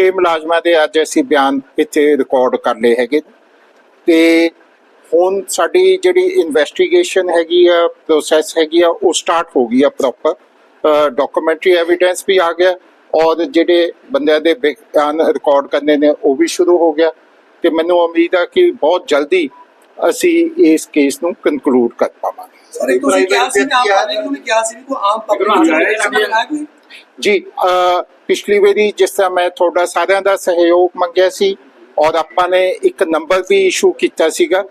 ਇਹ ਮੁਲਾਜ਼ਮਾਂ ਦੇ ਅੱਜ ਅਸੀਂ ਬਿਆਨ ਇੱਥੇ ਰਿਕਾਰਡ ਕਰ ਲਏ ਹੈਗੇ। ਤੇ ਹੁਣ ਸਾਡੀ ਜਿਹੜੀ ਇਨਵੈਸਟੀਗੇਸ਼ਨ ਹੈਗੀ ਆ ਪ੍ਰੋਸੈਸ ਹੈਗੀ ਆ, ਉਹ ਸਟਾਰਟ ਹੋ ਗਈ ਆ ਪ੍ਰੋਪਰ ਡਾਕੂਮੈਂਟਰੀ ਐਵੀਡੈਂਸ ਵੀ ਆ ਗਿਆ ਔਰ ਜਿਹੜੇ ਬੰਦਿਆਂ ਦੇ ਬਿਆਨ ਰਿਕਾਰਡ ਕਰਨੇ ਨੇ, ਉਹ ਵੀ ਸ਼ੁਰੂ ਹੋ ਗਿਆ। ਤੇ ਮੈਨੂੰ ਉਮੀਦ ਆ ਕਿ ਬਹੁਤ ਜਲਦੀ ਅਸੀਂ ਇਸ ਕੇਸ ਨੂੰ ਕਨਕਲੂਡ ਕਰ ਪਾਵਾਂਗੇ। ਸਰ ਤੁਸੀਂ ਕਿਹਾ ਸੀ ਨਾ ਆਮ ਪਬਲਿਕ ਨੂੰ ਕਿਹਾ ਸੀ ਵੀ ਕੋਈ ਆਮ ਪਬਲਿਕ ਨੂੰ ਹੈ ਕੋਈ? ਜੀ ਅ, ਪਿਛਲੀ ਵਾਰੀ ਜਿਸ ਤਰ੍ਹਾਂ ਮੈਂ ਤੁਹਾਡਾ ਸਾਰਿਆਂ ਦਾ ਸਹਿਯੋਗ ਮੰਗਿਆ ਸੀ ਔਰ ਆਪਾਂ ਨੇ ਇੱਕ ਨੰਬਰ ਵੀ ਇਸ਼ੂ ਕੀਤਾ ਸੀਗਾ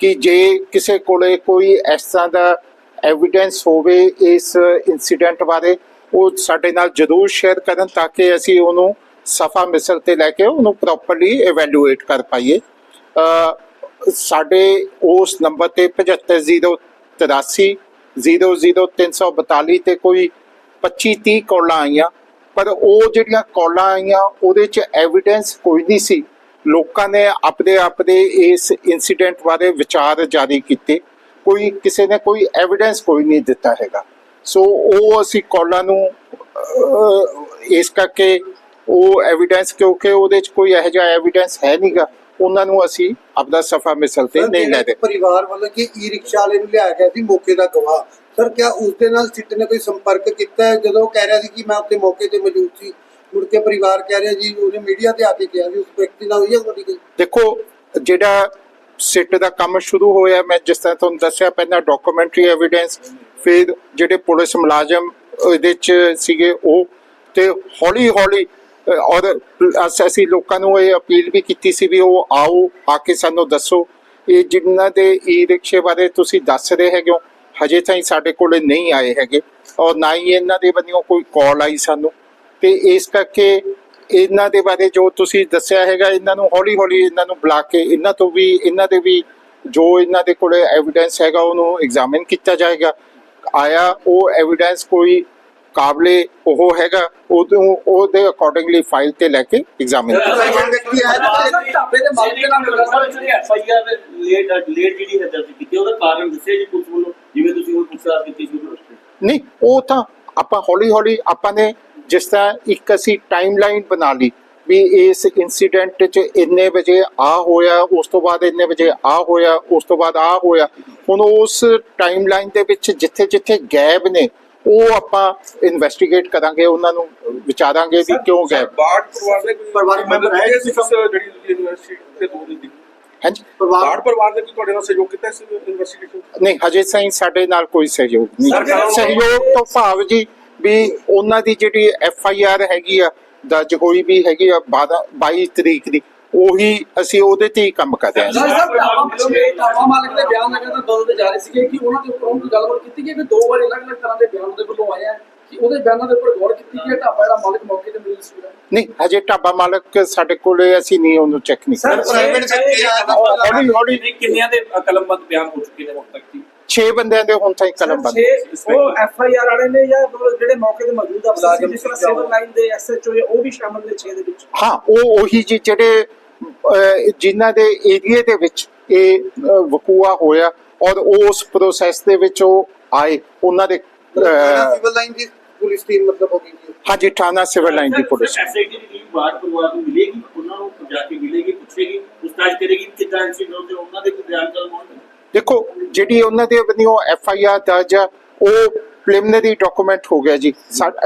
ਕਿ ਜੇ ਕਿਸੇ ਕੋਲੇ ਕੋਈ ਇਸ ਤਰ੍ਹਾਂ ਦਾ ਐਵੀਡੈਂਸ ਹੋਵੇ ਇਸ ਇਨਸੀਡੈਂਟ ਬਾਰੇ ਉਹ ਸਾਡੇ ਨਾਲ ਜ਼ਰੂਰ ਸ਼ੇਅਰ ਕਰਨ ਤਾਂ ਕਿ ਅਸੀਂ ਉਹਨੂੰ ਸਫਾ ਮਿਸਲ ਤੇ ਲੈ ਕੇ ਉਹਨੂੰ ਪ੍ਰੋਪਰਲੀ ਇਵੈਲੂਏਟ ਕਰ ਪਾਈਏ। ਸਾਡੇ ਉਸ ਨੰਬਰ ਤੇ 7503 00342 ਤੇ ਕੋਈ 25 30 ਕਾਲਾਂ ਆਈਆਂ। ਪਰ ਉਹ ਜਿਹੜੀਆਂ ਕਾਲਾਂ ਆਈਆਂ, ਉਹਦੇ ਚ ਐਵੀਡੈਂਸ ਕੋਈ ਨਹੀਂ ਸੀ। ਲੋਕਾਂ ਨੇ ਆਪਣੇ ਆਪਣੇ ਇਸ ਇਨਸੀਡੈਂਟ ਬਾਰੇ ਵਿਚਾਰ ਜਾਰੀ ਕੀਤੇ। ਕੋਈ ਕਿਸੇ ਨੇ ਕੋਈ ਐਵੀਡੈਂਸ ਕੋਈ ਨਹੀਂ ਦਿੱਤਾ ਹੈਗਾ। ਸੋ ਉਹ ਅਸੀਂ ਕਾਲਾਂ ਨੂੰ ਇਸ ਕਰਕੇ ਉਹ ਐਵੀਡੈਂਸ ਕਿਉਂਕਿ ਉਹਦੇ ਚ ਕੋਈ ਇਹੋ ਜਿਹਾ ਐਵੀਡੈਂਸ ਹੈ ਨਹੀਂਗਾ ਉਹਨਾਂ ਨੂੰ ਅਸੀਂ ਆਪਦਾ ਸਫਾ ਮਿਸਲ ਤੇ ਨਹੀਂ ਲੈ ਦੇ ਪਰਿਵਾਰ ਵੱਲੋਂ ਕਿ ਈ ਰਿਕਸ਼ਾ ਵਾਲੇ ਨੂੰ ਲਿਆਇਆ ਗਿਆ ਸੀ ਮੌਕੇ ਦਾ ਗਵਾਹ ਸਰ ਕਿਆ ਉਸ ਦੇ ਨਾਲ ਸਿੱਟ ਨੇ ਕੋਈ ਸੰਪਰਕ ਕੀਤਾ ਹੈ? ਜਦੋਂ ਕਹਿ ਰਿਹਾ ਸੀ ਕਿ ਮੈਂ ਉੱਥੇ ਮੌਕੇ ਤੇ ਮੌਜੂਦ ਸੀ ਮੁੜ ਕੇ ਪਰਿਵਾਰ ਕਹਿ ਰਿਹਾ ਜੀ ਉਹਨੇ ਮੀਡੀਆ ਤੇ ਆ ਕੇ ਕਿਹਾ ਵੀ ਉਸ ਵਿਅਕਤੀ ਨਾਲ ਹੋਈ ਹੈ ਤੁਹਾਡੀ ਕੋਈ? ਦੇਖੋ ਜਿਹੜਾ ਸਿੱਟ ਦਾ ਕੰਮ ਸ਼ੁਰੂ ਹੋਇਆ ਮੈਂ ਜਿਸ ਤਰ੍ਹਾਂ ਤੁਹਾਨੂੰ ਦੱਸਿਆ ਪਹਿਲਾਂ ਡਾਕੂਮੈਂਟਰੀ ਐਵੀਡੈਂਸ ਫਿਰ ਜਿਹੜੇ ਪੁਲਿਸ ਮੁਲਾਜ਼ਮ ਇਹਦੇ ਚ ਸੀਗੇ ਉਹ ਤੇ ਹੌਲੀ ਹੌਲੀ ਔਰ ਅਸ- ਅਸੀਂ ਲੋਕਾਂ ਨੂੰ ਇਹ ਅਪੀਲ ਵੀ ਕੀਤੀ ਸੀ ਵੀ ਉਹ ਆਓ, ਆ ਕੇ ਸਾਨੂੰ ਦੱਸੋ। ਇਹ ਜਿਨ੍ਹਾਂ ਦੇ ਈ ਰਿਕਸ਼ੇ ਬਾਰੇ ਤੁਸੀਂ ਦੱਸ ਰਹੇ ਹੈਗੇ ਹੋ, ਹਜੇ ਤਾਈਂ ਸਾਡੇ ਕੋਲੇ ਨਹੀਂ ਆਏ ਹੈਗੇ। ਔਰ ਨਾ ਹੀ ਇਹਨਾਂ ਦੇ ਬੰਨਿਓ ਕੋਈ ਕਾਲ ਆਈ ਸਾਨੂੰ। ਤੇ ਇਸ ਕਰਕੇ ਇਹਨਾਂ ਦੇ ਬਾਰੇ ਜੋ ਤੁਸੀਂ ਦੱਸਿਆ ਹੈਗਾ, ਇਹਨਾਂ ਨੂੰ ਹੌਲੀ ਹੌਲੀ ਇਹਨਾਂ ਨੂੰ ਬੁਲਾ ਕੇ, ਇਹਨਾਂ ਤੋਂ ਵੀ, ਇਹਨਾਂ ਦੇ ਵੀ ਜੋ ਇਹਨਾਂ ਦੇ ਕੋਲੇ ਐਵੀਡੈਂਸ ਹੈਗਾ, ਉਹਨੂੰ ਐਗਜ਼ਾਮਿਨ ਕੀਤਾ ਜਾਏਗਾ। ਆਇਆ, ਉਹ ਐਵੀਡੈਂਸ ਕੋਈ ਕਾਬਲੇ ਉਹ ਹੈਗਾ ਉਹਨੂੰ ਉਹਦੇ ਅਕੋਰਡਿੰਗਲੀ ਫਾਈਲ ਤੇ ਲੈ ਕੇ ਐਗਜ਼ਾਮਿਨ ਢਾਬੇ ਦੇ ਮਾਲਕ ਦੇ ਨਾਲ ਮਿਲਣਾ ਸਰ ਜਿਹੜੀ ਐਫਆਈਆਰ ਲੇਟ ਲੇਟ ਜਿਹੜੀ ਹੈ ਦਰਜ ਕੀਤੀ ਉਹਦਾ ਕਾਰਨ ਦੱਸਿਆ ਜੀ ਪੁਲਿਸ ਵੱਲੋਂ ਜਿਵੇਂ ਤੁਸੀਂ ਉਹ ਪੁੱਛਿਆ ਕੀਤੀ ਸੀ ਨਹੀਂ ਉਹ ਤਾਂ ਆਪਾਂ ਹੌਲੀ ਹੌਲੀ ਆਪਾਂ ਨੇ ਜਿਸ ਤਰ੍ਹਾਂ ਇੱਕ ਅਸੀਂ ਟਾਈਮਲਾਈਨ ਬਣਾ ਲਈ ਵੀ ਇਸ ਇਨਸੀਡੈਂਟ 'ਚ ਇੰਨੇ ਵਜੇ ਆ ਹੋਇਆ ਉਸ ਤੋਂ ਬਾਅਦ ਇੰਨੇ ਵਜੇ ਆ ਹੋਇਆ ਉਸ ਤੋਂ ਬਾਅਦ ਆ ਹੋਇਆ ਹੁਣ ਉਸ ਟਾਈਮਲਾਈਨ ਦੇ ਵਿੱਚ ਜਿੱਥੇ ਜਿੱਥੇ ਗੈਪ ਨੇ ਉਹ ਆਪਾਂ ਇਨਵੈਸਟੀਗੇਟ ਕਰਾਂਗੇ ਉਹਨਾਂ ਨੂੰ ਵਿਚਾਰਾਂਗੇ ਵੀ ਕਿਉਂ ਗੈਪ ਬਾੜ ਪਰਿਵਾਰ ਦੇ ਕੋਈ ਪਰਿਵਾਰਕ ਮੈਂਬਰ ਹੈ ਜਿਹੜੀ ਯੂਨੀਵਰਸਿਟੀ ਤੇ ਦੂਰ ਦੀ? ਹਾਂਜੀ। ਪਰਿਵਾਰ ਬਾੜ ਪਰਿਵਾਰ ਨੇ ਕੀ ਤੁਹਾਡੇ ਨਾਲ ਸਹਿਯੋਗ ਕੀਤਾ ਇਸ ਇਨਵੈਸਟੀਗੇਸ਼ਨ ਨਹੀਂ ਹਜੇ ਤਾਈਂ ਸਾਡੇ ਨਾਲ ਕੋਈ ਸਹਿਯੋਗ ਨਹੀਂ ਸਹਿਯੋਗ ਤੋਂ ਭਾਵ ਜੀ ਵੀ ਉਹਨਾਂ ਦੀ ਜਿਹੜੀ ਐਫ ਆਈ ਆਰ ਹੈਗੀ ਆ ਦਰਜ ਹੋਈ ਵੀ ਹੈਗੀ ਆ 12 22 ਤਰੀਕ ਦੀ। ਉਹੀ ਅਸੀਂ ਉਹਦੇ ਤੇ ਹੀ ਕੰਮ ਕਰ ਰਹੇ ਹਾਂ। ਸਰ ਸਰ ਢਾਬਾ ਮਾਲਕ ਦੇ ਬਿਆਨ ਲਗਾਤਾਰ ਬਦਲਦੇ ਜਾ ਰਹੇ ਸੀਗੇ ਕਿ ਉਹਨਾਂ ਦੇ ਉੱਪਰ ਦੀ ਗੱਲਬਾਤ ਕੀਤੀ ਗਈ ਕਿ ਦੋ ਵਾਰ ਅਲੱਗ-ਅਲੱਗ ਤਰ੍ਹਾਂ ਦੇ ਬਿਆਨ ਉਹਦੇ ਵੱਲੋਂ ਆਏ ਆ ਕਿ ਉਹਦੇ ਬਿਆਨਾਂ ਦੇ ਉੱਪਰ ਗੌਰ ਕੀਤੀ ਗਈ ਹੈ ਢਾਬਾ ਜਿਹੜਾ ਮਾਲਕ ਮੌਕੇ ਤੇ ਮਿਲਿਆ ਸੀ ਨਹੀਂ ਹਜੇ ਢਾਬਾ ਮਾਲਕ ਸਾਡੇ ਕੋਲੇ ਅਸੀਂ ਨਹੀਂ ਉਹਨੂੰ ਚੈੱਕ ਨਹੀਂ ਸਰ, ਕਰ ਪ੍ਰਾਈਵੇਟ ਵਿਅਕਤੀ ਆਇਆ ਤਾਂ ਹੌਲੀ ਹੌਲੀ ਕਿੰਨਿਆਂ ਦੇ ਕਲਮਬੰਦ ਬਿਆਨ ਹੋ ਚੁੱਕੇ ਨੇ ਹੁਣ ਤੱਕ ਜੀ? 6 ਬੰਦਿਆਂ ਦੇ ਹੁਣ ਤਾਈਂ ਕਲਮ ਬੰਦ ਉਹ ਐਫ ਆਈ ਆਰ ਵਾਲੇ ਨੇ ਜਾਂ ਜਿਹੜੇ ਮੌਕੇ ਤੇ ਮੌਜੂਦ ਆ ਮੁਲਾਜ਼ਮ ਜਿਸ ਤਰ੍ਹਾਂ ਸਿਵਲ ਲਾਈਨ ਦੇ ਐਸ ਐਚ ਓ ਉਹ ਵੀ ਸ਼ਾਮਲ ਨੇ 6 ਦੇ ਵਿੱਚ? ਹਾਂ ਉਹ ਉਹੀ ਜੀ ਜਿਹੜੇ ਜਿਨ੍ਹਾਂ ਦੇ ਏਰੀਏ ਦੇ ਵਿੱਚ ਇਹ ਵਕੂਆ ਹੋਇਆ ਔਰ ਉਸ ਪ੍ਰੋਸੈਸ ਦੇ ਵਿੱਚ ਉਹ ਆਏ ਉਹਨਾਂ ਦੇ ਸਿਵਲ ਲਾਈਨ ਦੀ ਪੁਲਿਸ ਟੀਮ ਮਤਲਬ ਹੋ ਗਈ ਜੀ। ਹਾਂਜੀ ਥਾਣਾ ਸਿਵਲ ਲਾਈਨ ਦੀ ਪੁਲਿਸ। ਐਸਆਈਟੀ ਦੀ ਟੀਮ ਬਾੜ ਪਰਿਵਾਰ ਨੂੰ ਮਿਲੇਗੀ ਉਹਨਾਂ ਨੂੰ ਜਾ ਕੇ ਮਿਲੇਗੀ ਪੁੱਛੇਗੀ ਪੁੱਛਤਾਛ ਕਰੇਗੀ ਕਿ ਕਿੱਦਾਂ ਇਨਸੀਡੈਂਟ ਤੇ ਉਹਨਾਂ ਦੇ ਕੋਈ ਬਿਆਨ ਕਲਮ ਹੋਣਗੇ ਦੇਖੋ ਜਿਹੜੀ ਉਹਨਾਂ ਦੇ ਬੰਨਿਓ ਐਫ ਆਈ ਆਰ ਦਰਜ ਆ ਉਹ ਪ੍ਰੀਲਿਮਿਨਰੀ ਡਾਕੂਮੈਂਟ ਹੋ ਗਿਆ ਜੀ।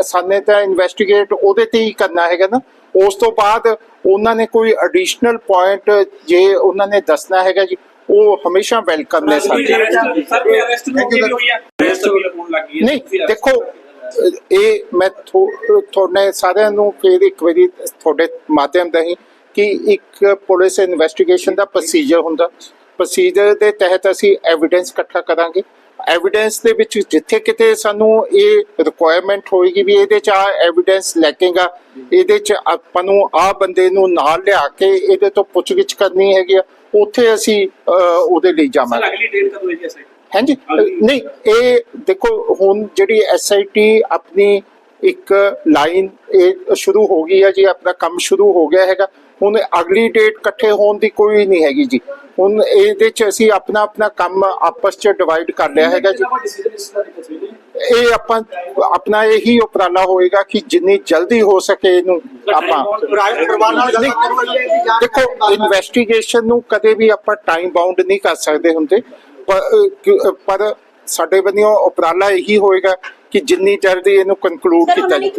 ਸਾਨੇ ਤਾਂ ਇਨਵੈਸਟੀਗੇਟ ਉਹਦੇ ਤੇ ਹੀ ਕਰਨਾ ਹੈਗਾ ਨਾ। ਉਸ ਤੋਂ ਬਾਅਦ ਉਹਨਾਂ ਨੇ ਕੋਈ ਐਡੀਸ਼ਨਲ ਪੁਆਇੰਟ ਜੇ ਉਹਨਾਂ ਨੇ ਦੱਸਣਾ ਹੈਗਾ ਜੀ ਉਹ ਹਮੇਸ਼ਾ ਵੈਲਕਮ ਨੇ ਸਾਡੇ। ਸਰ ਕੋਈ ਅਰੈਸਟ ਵੀ ਹੋਈ ਹੈ ਅਰੈਸਟ ਵੀ ਹੋਣ ਲੱਗੀ ਹੈ ਨਹੀਂ ਦੇਖੋ ਇਹ ਮੈਂ ਤੁਹਾਡੇ ਸਾਰਿਆਂ ਨੂੰ ਫਿਰ ਇੱਕ ਵਾਰੀ ਤੁਹਾਡੇ ਮਾਧਿਅਮ ਰਾਹੀਂ ਕਿ ਇੱਕ ਪੁਲਿਸ ਇਨਵੈਸਟੀਗੇਸ਼ਨ ਦਾ ਪ੍ਰੋਸੀਜਰ ਹੁੰਦਾ। ਪ੍ਰੋਸੀਜਰ ਦੇ ਤਹਿਤ ਅਸੀਂ ਐਵੀਡੈਂਸ ਇਕੱਠਾ ਕਰਾਂਗੇ। ਐਵੀਡੈਂਸ ਦੇ ਵਿੱਚ ਜਿੱਥੇ ਕਿਤੇ ਸਾਨੂੰ ਇਹ ਰਿਕੁਆਇਰਮੈਂਟ ਹੋਏਗੀ ਵੀ ਇਹਦੇ ਚ ਆ ਐਵੀਡੈਂਸ ਲੈਕੇਗਾ ਇਹਦੇ ਚ ਆਪਾਂ ਨੂੰ ਆ ਬੰਦੇ ਨੂੰ ਨਾਲ ਲਿਆ ਕੇ ਇਹਦੇ ਤੋਂ ਪੁੱਛਗਿੱਛ ਕਰਨੀ ਹੈਗੀ ਆ ਉੱਥੇ ਅਸੀਂ ਉਹਦੇ ਲਈ ਜਾਵਾਂਗੇ। ਅਗਲੀ ਡੇਟ ਕਦੋਂ ਹੈ ਜੀ ਐਸਆਈਟੀ ਹਾਂਜੀ ਨਹੀਂ ਇਹ ਦੇਖੋ ਹੁਣ ਜਿਹੜੀ ਐਸਆਈਟੀ ਆਪਣੀ ਇੱਕ ਲਾਈਨ ਇਹ ਸ਼ੁਰੂ ਹੋ ਗਈ ਹੈ ਜੀ ਆਪਣਾ ਕੰਮ ਸ਼ੁਰੂ ਹੋ ਗਿਆ ਹੈਗਾ। ਹੁਣ ਅਗਲੀ ਡੇਟ ਇਕੱਠੇ ਹੋਣ ਦੀ ਕੋਈ ਨਹੀਂ ਹੈਗੀ ਜੀ। ਹੁਣ ਇਹਦੇ ਚ ਅਸੀਂ ਆਪਣਾ ਆਪਣਾ ਕੰਮ ਆਪਸ ਚ ਡਿਵਾਈਡ ਕਰ ਲਿਆ ਹੈਗਾ ਜੀ। ਇਹ ਆਪਾਂ ਆਪਣਾ ਇਹੀ ਉਪਰਾਲਾ ਹੋਏਗਾ ਕਿ ਜਿੰਨੀ ਜਲਦੀ ਹੋ ਸਕੇ ਇਹਨੂੰ ਆਪਾਂ। ਦੇਖੋ ਇਨਵੈਸਟੀਗੇਸ਼ਨ ਨੂੰ ਕਦੇ ਵੀ ਆਪਾਂ ਟਾਈਮ ਬਾਉਂਡ ਨਹੀਂ ਕਰ ਸਕਦੇ ਹੁੰਦੇ। ਪਰ, ਸਾਡੇ ਵੱਲੋਂ ਉਪਰਾਲਾ ਇਹੀ ਹੋਏਗਾ ਕਿ ਜਿੰਨੀ ਜਲਦੀ ਇਹਨੂੰ ਕਨਕਲੂਡ ਕੀਤਾ ਜਾਵੇ।